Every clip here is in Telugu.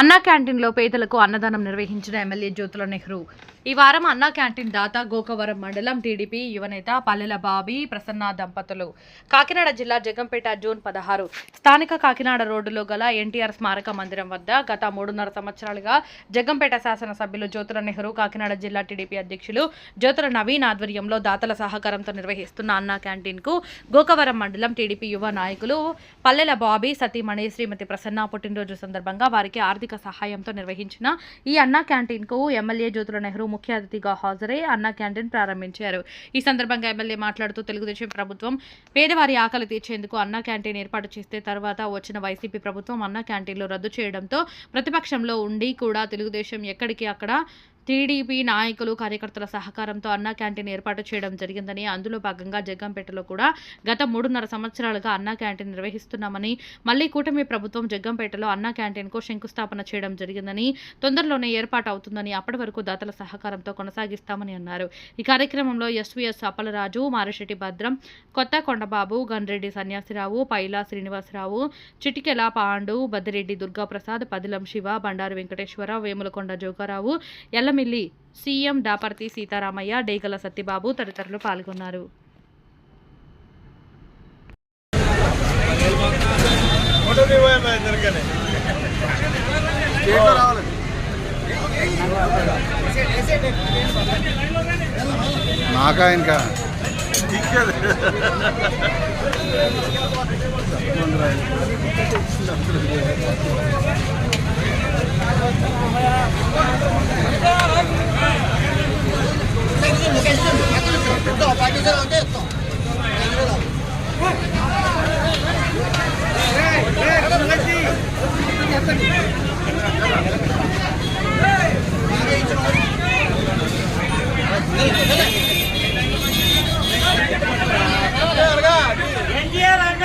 అన్నా క్యాంటీన్లో పేదలకు అన్నదానం నిర్వహించిన ఎమ్మెల్యే జ్యోతుల నెహ్రూ. ఈ వారం అన్నా క్యాంటీన్ దాత గోకవరం మండలం టీడీపీ యువనేత పల్లెల బాబీ ప్రసన్న దంపతులు. కాకినాడ జిల్లా జగంపేట జూన్ పదహారు. స్థానిక కాకినాడ రోడ్డులో గల ఎన్టీఆర్ స్మారక మందిరం వద్ద గత మూడున్నర సంవత్సరాలుగా జగంపేట శాసనసభ్యులు జ్యోతుల నెహ్రూ కాకినాడ జిల్లా టీడీపీ అధ్యక్షులు జ్యోతుల నవీన్ ఆధ్వర్యంలో దాతల సహకారంతో నిర్వహిస్తున్న అన్నా క్యాంటీన్కు గోకవరం మండలం టీడీపీ యువ నాయకులు పల్లెల బాబీ సతీమణి శ్రీమతి ప్రసన్న పుట్టినరోజు సందర్భంగా వారికి ఆర్థిక ఆర్థిక సహాయంతో నిర్వహించిన ఈ అన్నా క్యాంటీన్కు ఎమ్మెల్యే జ్యోతుల నెహ్రూ ముఖ్య అతిథిగా హాజరై అన్నా క్యాంటీన్ ప్రారంభించారు. ఈ సందర్భంగా ఎమ్మెల్యే మాట్లాడుతూ తెలుగుదేశం ప్రభుత్వం పేదవారి ఆకలి తీర్చేందుకు అన్నా క్యాంటీన్ ఏర్పాటు చేస్తే తర్వాత వచ్చిన వైసీపీ ప్రభుత్వం అన్నా క్యాంటీన్లు రద్దు చేయడంతో ప్రతిపక్షంలో ఉండి కూడా తెలుగుదేశం ఎక్కడికి అక్కడ టీడీపీ నాయకులు కార్యకర్తల సహకారంతో అన్నా క్యాంటీన్ ఏర్పాటు చేయడం జరిగిందని అందులో భాగంగా జగ్గంపేటలో కూడా గత మూడున్నర సంవత్సరాలుగా అన్నా క్యాంటీన్ నిర్వహిస్తున్నామని మళ్ళీ కూటమి ప్రభుత్వం జగ్గంపేటలో అన్నా క్యాంటీన్కు శంకుస్థాపన చేయడం జరిగిందని తొందరలోనే ఏర్పాటు అవుతుందని అప్పటి వరకు దాతల సహకారంతో కొనసాగిస్తామని అన్నారు. ఈ కార్యక్రమంలో ఎస్వీఎస్ అప్పలరాజు మారిశెట్టి భద్రం కొత్త కొండబాబు గన్రెడ్డి సన్యాసిరావు పైలా శ్రీనివాసరావు చిటికెల పాండు బద్దిరెడ్డి దుర్గాప్రసాద్ పదిలం శివ బండారు వెంకటేశ్వర వేములకొండ జోగారావు ఎల్లమిల్లి సీఎం డాపర్తి సీతారామయ్య డేగల సత్యబాబు తదితరులు పాల్గొన్నారు. ఫోటో దిగోయమ్మా ఇద్దరికనే నాకా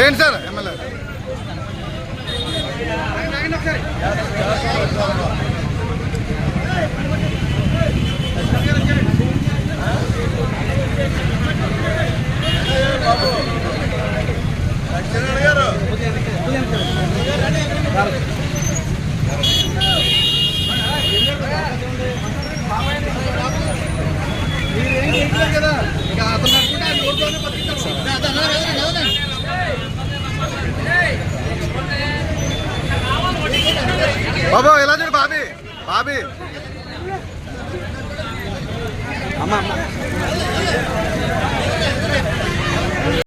ఏంటి సార్? బాబా ఎలా చూడు బాబీ? బాబీ. అమ్మ అమ్మ.